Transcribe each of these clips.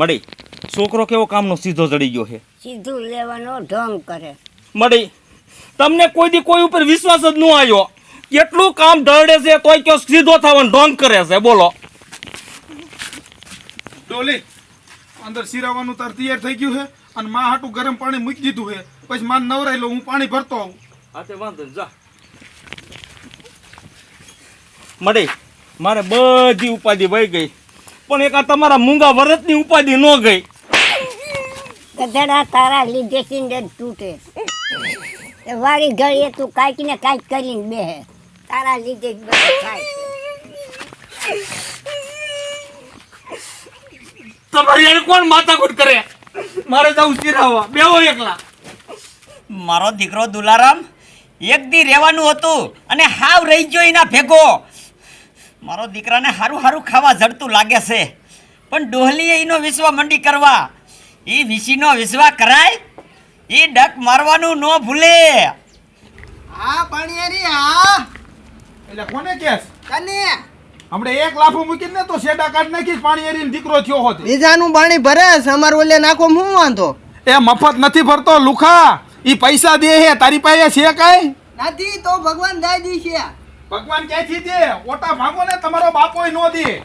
મળી છોકરો કેવો કામનો સીધો ચડી ગયો છે? સીધું લેવાનો ઢોંગ કરે. મળી તમને કોઈ દી કોઈ ઉપર વિશ્વાસ જ ન આવ્યો. કેટલું કામ ઢળે છે તોય કયો સીધો થવાનો ઢોંગ કરે છે બોલો. ડોલી અંદર સિરાવાનું તાર તૈયાર થઈ ગયું છે અને માં હાટું ગરમ પાણી મૂકી દીધું છે. પછી માન નવરાઈ લો હું પાણી ભરતો આવું. હા તે વાંધો નહીં, જા. મળી મારે બધી ઉપાધિ વહી ગઈ. પણ એક આ તમારા મૂંગા વરતની ઉપાધિ ન ગઈ. ગધેડા તારા લીધે સિંડર તૂટે. વાળી ઘડીએ તું કાંઈક ને કાંઈક કરીને બેહે. તારા લીધે થાય. તમારી હારે કોણ માથાકૂટ કરે? મારે જવું સિરાવા બેવો એકલા. મારો દીકરો દુલારામ એક દી રહેવાનું હતું અને હાવ રહી ગયો એના ભેગો. મારો દીકરાને સારું હારું ખાવા જડતું લાગે છે. પણ ડોહલીએ એનો વિશ્વ મંડી કરવા. એ વિશીનો વિશ્વ કરાય. એ ડક મારવાનું ન ભૂલે. આ પાણીયારી આ એટલે કોને કેસ? કને હમણે એક લાફો મૂકીને ને તો શેડા કાઢ નાખી પાણી એરીને દીકરો થયો હોત. બીજાનું પાણી ભરે છે અમાર ઓલે નાખો હું વાંધો? એ મફત નથી ભરતો લુખા. ઈ પૈસા દે હે તારી પાસે છે કાઈ? નથી તો ભગવાન દાદી છે. ભગવાન ક્યાંથી દે ઓટા માંગો ને તમારો બાપોય નો દે.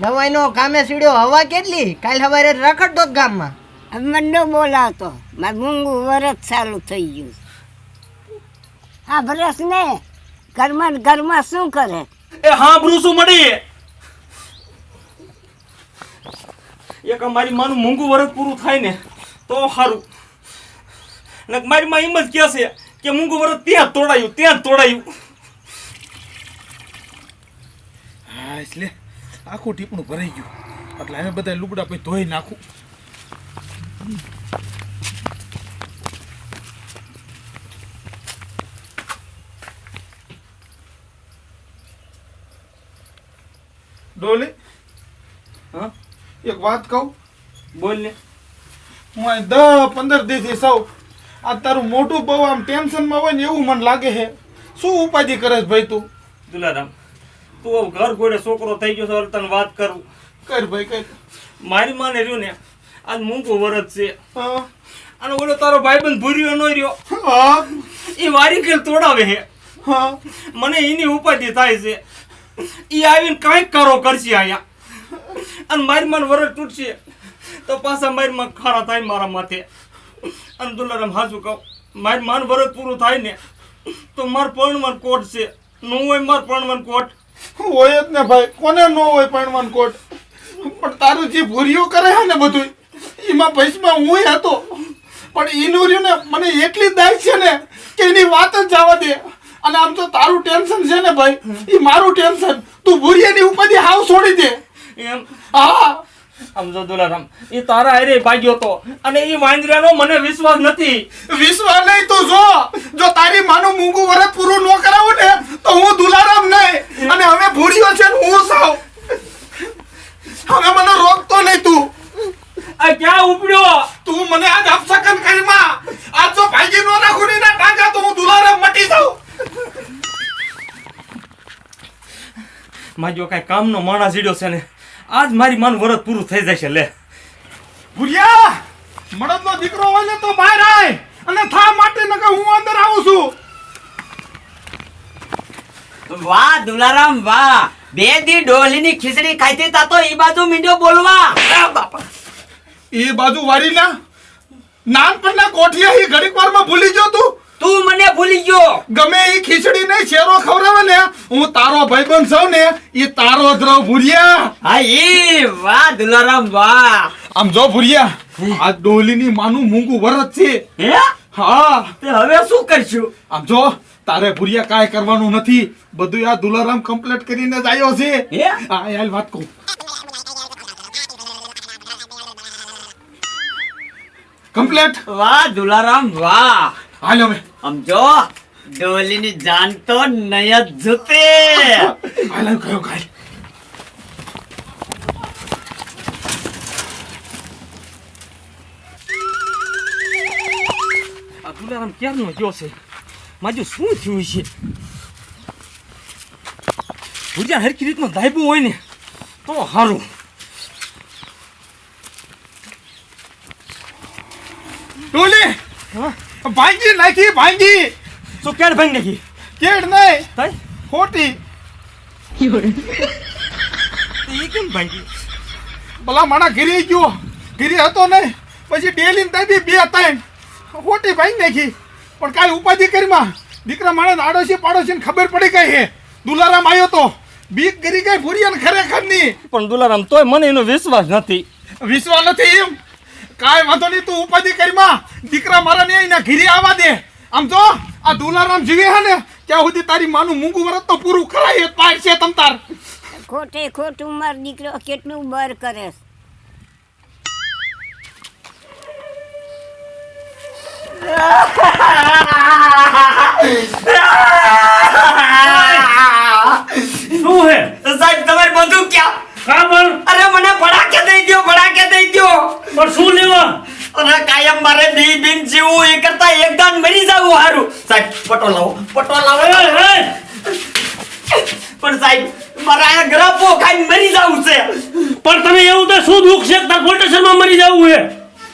નવાઈનો કામે સીડ્યો હવા કેટલી? કાલ સવારે રખડતો જ ગામમાં. હવે મને ન બોલાવતો મારે મૂંગું વરસ ચાલુ થઈ ગયું. હા વરસ ને ઘરમાં ઘરમાં શું કરે? એ હા બ્રુસુ મળી. એક અમારી માનું મૂંગું વરસ પૂરું થાય ને તો સારું ને મારી માં એમ જ કહેશે કે મૂંગું વરસ ત્યાં તોડાયું ત્યાં જ તોડાયું. હા એટલે આખું ટીપણું ભરાઈ ગયું. એટલે અમે બધા લુગડા પછી ધોઈ નાખું. ડોલી હા? એક વાત કહું? બોલ ને. હું અહીં દસ પંદર દિવસથી સૌ. આ તારું મોટું બહુ આમ ટેન્શનમાં હોય ને એવું મને લાગે છે. શું ઉપાધિ કરે છે ભાઈ તું? દુલારામ તું ઘર ઘોડે છોકરો થઈ ગયો છે તને વાત કરું. કર ભાઈ કર. મારી માને રહ્યું ને આજ મૂંગું વરસ છે. અને ઓલો તારો ભાઈબંધ ભૂર્યો નો રહ્યો. એ વારી ખેલ તોડાવે હે. મને એની ઉપાધિ થાય છે. એ આવીને કાંઈક કરો કરશે અહીંયા અને મારી માન વરસ તૂટશે. તો પાછા મારી માં ખારા થાય મારા માથે. અને દુલારામ હાજુ કહું મારી માન વરસ પૂરું થાય ને તો માર પરણવાન કોટ છે. નું હોય માર મન કોટ. હોય જ ને ભાઈ. કોને ન હોય પરણવાન કોટ? પણ તારું જે ભૂરીઓ કરે છે ને બધું એમાં ભૈસમાં હું હતો. પણ એનું રહ્યું ને મને એટલી દાય છે ને કે એની વાત જ જવા દે. અને આમ તો તારું ટેન્શન છે ને ભાઈ? એ મારું ટેન્શન. તું ભૂરિયાની ઉપાધિ હાવ છોડી દે. એમ. હા. આમ જો દુલારામ. એ તારા હારે ભાગ્યો તો. અને એ વાંદરાનો મને વિશ્વાસ નથી. વિશ્વાસ નહીં તું જો. જો તારી માનું મૂંગું વરે પૂરું ન કરાવું ને તો હું દુલારામ નહીં. અને હવે ભૂરિયો છે ને હું સાવ. હવે મને રોકતો નહીં તું. આ ક્યાં ઉપડ્યો? તું મને આજ અપસકન કરીમાં આજ જો ભાઈજી નો નાખું ને ટાંગા તો હું દુલારામ મટી જાઉં. માજો કાંઈ કામનો માણસ જીડ્યો છે ને. આજ મારી મન વરત પૂરું થઈ જશે લે. ભૂરિયા મળદનો દીકરો હોય ને તો બહાર આય અને થા માટે નકર હું અંદર આવું છું. વાહ દુલારામ વાહ. બે દી ડોહલીની ખીચડી ખાઈતી તા તો ઈ બાજુ મીંડ્યો બોલવા. એ બાજુ વારી ના નાનપણના કોઠિયા હી ઘડીક વારમાં ભૂલી ગયો તું. તું મને ભૂલી ગયો. ગમે એ ખીચડી ને શેરો ખવડાવે ને હું તારો ભાઈબંધ છું ને એ તારો રહું ભૂરિયા. હા એ વાહ દુલારામ વાહ. આમ જો ભૂરિયા આ ડોલીની માનું મૂંગું વરત છે. હે? હા. તે હવે શું કરશું? આમ જો તારે ભૂરિયા કાંઈ કરવાનું નથી. બધું આ દુલારામ કમ્પ્લીટ કરીને જ આવ્યો છે. હે? હા યાર વાત કહું કમ્પ્લીટ વાહ દુલારામ વાહ. હાલ મે. આમ જો ડોલીની જાન તો નય જ જુતે. હાલ કયો કાલ આ દુલારામ ક્યારનો ગયો છે? માજો શું થયું છે? ભુજા હરકી રીતનો દાયબું હોય ને તો સારું ડોલી! ભાંગી નાખી ભાંગી. શું કેડ ભાંગી નાખી? કેડ નહીં. તઈ? ખોટી. ઈ કેમ ભાંગી? ભલા માણા ઘીરી ગયો. ઘીરી હતો નહીં. પછી ડેલી તાબી બે ત્રણ. ખોટી ભાંગી નાખી. પણ કાંઈ ઉપાધિ કરીમાં દીકરા માણસ આડોશી પાડોશી ખબર પડી ગઈ હે. દુલારામ આવ્યો તો. બીક કરી ગઈ ભૂરી ખરેખરની પણ દુલારામ તોય મને એનો વિશ્વાસ નથી. વિશ્વાસ નથી એમ? કાંઈ વાંધો નહીં, તું ઉપાધિ કરીમાં. દીકરા મારા ને અહીંના ઘીરી આવવા દે. આમ જો, આ દુલારામ જીવે હે ને, ત્યાં સુધી તારી માનું મૂંગું વરત તો પૂરું કરાય પાડ છે તમ તાર. ખોટે ખોટું મારો દીકરો કેટલું બર કરે છે. મારે બી બિન જીવું એ કરતા એકદમ મરી જાવું હારું. સાહેબ પટો લાવો પટો લાવો. પણ સાહેબ મારા આ ગ્રાફો ખાઈને મરી જાવું છે. પણ તમે એવું તો શું દુઃખ છે પોલીસ મરી જવું હે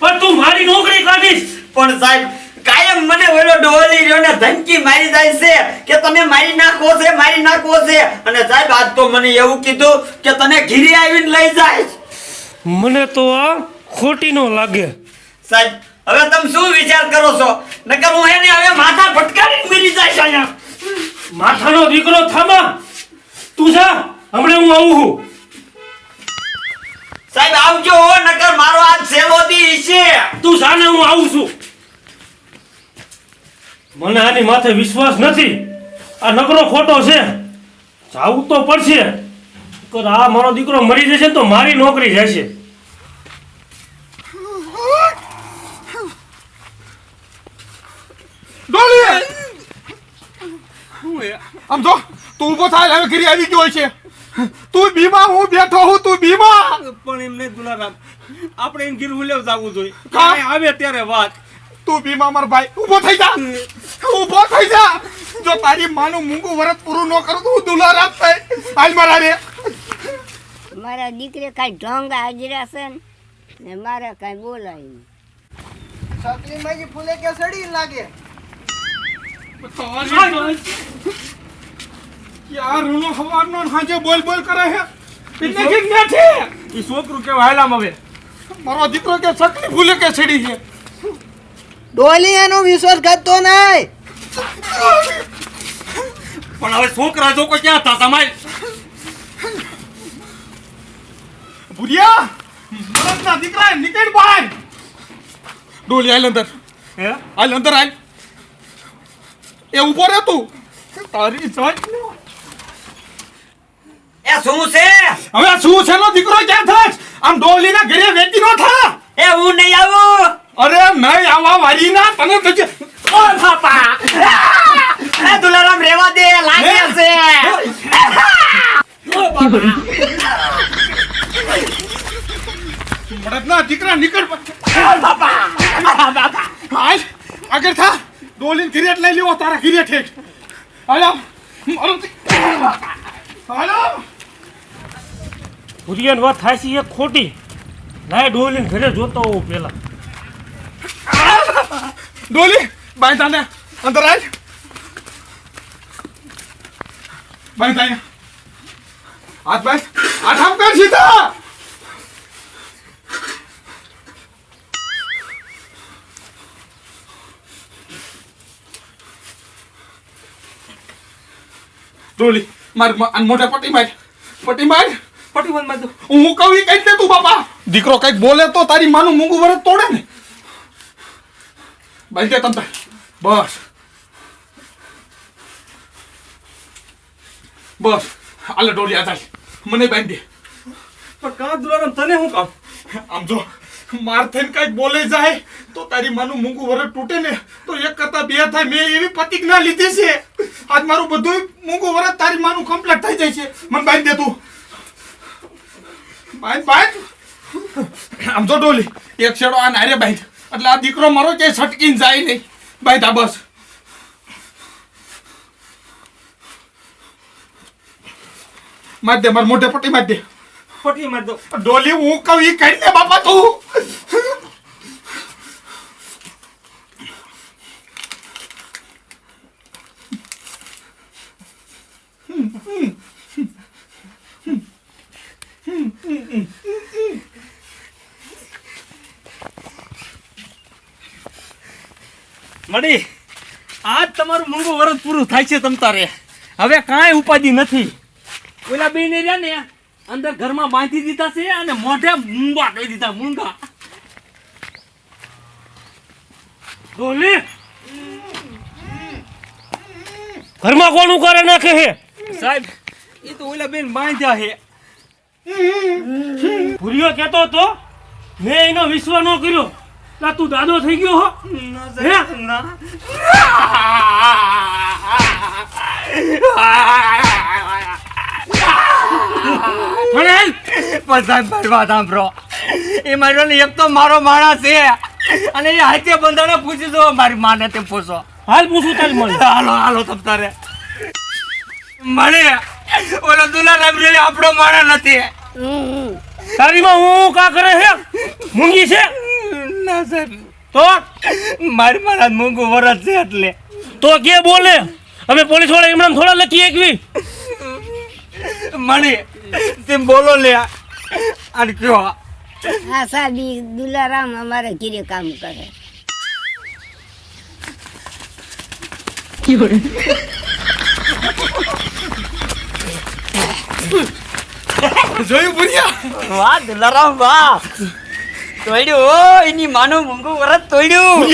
પણ તું મારી નોકરી કાઢીશ. પણ સાહેબ કાયમ મને ઓલો ડોલી રહ્યો ને ધમકી મારી જાય છે કે તમે મારી નાખો છે મારી નાખો છે. અને સાહેબ આજ તો મને એવું કીધું કે તને ઘીરી આવીને લઈ જાય. મને તો આ ખોટી નો લાગે. સાહેબ હવે તમે શું વિચાર કરો છો? નકર હું એને હવે માથા ફટકારી મરી જાય અહીંયા. માથાનો દીકરો થામા. તું જા હમણાં હું આવું છું. સાહેબ આવજો નકર મારો આજ સેવો દી છે. તું જા ને હું આવું છું. મને આની માથે વિશ્વાસ નથી. આ નકરો ખોટો છે. જાવું તો પડશે. આ મારો દીકરો મરી જશે ને તો મારી નોકરી જશે ડોલી શું હે આમ જો તું ઊભો થાય હવે ઘરે આવી ગયો છે. તું બીમા હું બેઠો હું તું બીમા. પણ એમ નહીં દુલારામ આપણે એમ ગીર ઉલેવ જવું જોઈએ. કા? કાંઈ આવે ત્યારે વાત. તું બીમા માર ભાઈ. ઊભો થઈ જા. ઊભો થઈ જા. જો તારી માનું મૂંગું વરત પૂરું ન કરું તો હું દુલારામ થઈ. આજ મારા રે. મારા દીકરે કાંઈ ઢોંગ હાજરા છે ને ને મારે કાંઈ બોલાય નહીં. સકલી માજી ફૂલે કે સડી લાગે. યાર રૂનો હવારનો હાજે બોલ બોલ કરે હે? એટલે કે નથી? ઈ છોકરું કે હાલામ હવે? મારો દીકરો કે સકલી ભૂલે કે છડી છે ડોલી એનો વિશ્વાસ તો નહીં. પણ હવે છોકરા જો કોઈ ક્યાં થતા માય ભૂરિયા મરદના દીકરા નીકળ બહાર. ડોલી આલ અંદર. હે? આલ અંદર આલ એ ઊભો રહે તું. તારી જાત એ શું છે? હવે શું છે નો દીકરો ક્યાં થાશ આમ ડોલીના ઘરે વેચી નો થા એ હું નહીં આવું. અરે નહીં આવા વારી ના તને તો ઓ બાપા. એ દુલારામ રેવા દે લાગે છે મરદના દીકરા નીકળ હાલ આગળ થા. ડોલીન કિરેટ લઈ લેવો તારા કિરેટ હેઠ હાલો. મારો હાલો. ભુરિયાની વાત થાય છે એ ખોટી. લાય ડોલીને ઘરે જોતો હોઉં પેલા ડોલી બાંધ તાને અંદર આય. બાય તાને બાઈ હાથ આમ કર સીતા ડોલી માર મોટા પટ્ટી માર. પટ્ટી માર. પટી બંધ બાજુ હું કહું એ કઈ તું બાપા. દીકરો કંઈક બોલે તો તારી માનું મૂંગું વરસ તોડે ને. બાંધી તમ બસ. બસ. આલે ડોલી આ તારી મને બાંધી પણ કા દુલારામ તને હું કામ? આમ જો માર થઈને કંઈક બોલે જાય તો તારી માનું મૂંગું વરસ તૂટે ને તો એક કરતા બે થાય. મેં એવી પ્રતિજ્ઞા લીધી છે. આજ મારું બધું મૂંગું વરત તારી માનું કમ્પ્લીટ થઈ જાય છે. મને બાંધી દે તું. બાંધ બાઈ આમ તો ડોલી એક છેડો આ નારે બાઈ એટલે આ દીકરો મારો કે છટકીને જાય નહીં. બાઈ તા બસ. માર દે માર મોઢે પટી માર દે. પટી માર દો ડોલી હું કહું એ કરી લે બાપા તું. મળી આજ તમારું મૂંગું વરસ પૂરું થાય છે તમ તારે. હવે કાંઈ ઉપાધિ નથી. ઓલા બેને રહ્યા ને, અંદર ઘરમાં બાંધી દીધા છે અને મોઢે મૂંગા કહી દીધા, મૂંગા. ડોલી, ઘરમાં કોણ ઉકારે નાખે હે સાહેબ એ તો ઓલા બેન બાંધ્યા હે ભૂલ્યો કહેતો હતો, મેં એનો વિશ્વાસ ન કર્યો. લા તું દાદો થઈ ગયો હો. હે? પણ સાહેબ મારી વાત સાંભળો એ મારો ને એક તો મારો માણસ છે. અને એ હાથે બંધાને પૂછી દો મારી માને તે પૂછો. હાલ પૂછું તારી મને. હાલો હાલો તમ તારે. મળે ઓલો દુલા લાઈબ્રેરી આપણો માણસ નથી. તારીમાં હું કા કરે હે? મૂંગી છે? ના સર. તો મારી મારા મૂંગું વરસ છે એટલે. તો કે બોલે? અમે પોલીસવાળા એમણામ થોડા લખી એકવી. મણી તેમ બોલો લે. અને કયો હા સાહેબ દુલારામ અમારે ઘીરે કામ કરે. જોયું ભૂલ્યા વાહ દુલારામ વાહ. તોડ્યું. હો એની માનું મૂંગું વરસ તોડ્યું.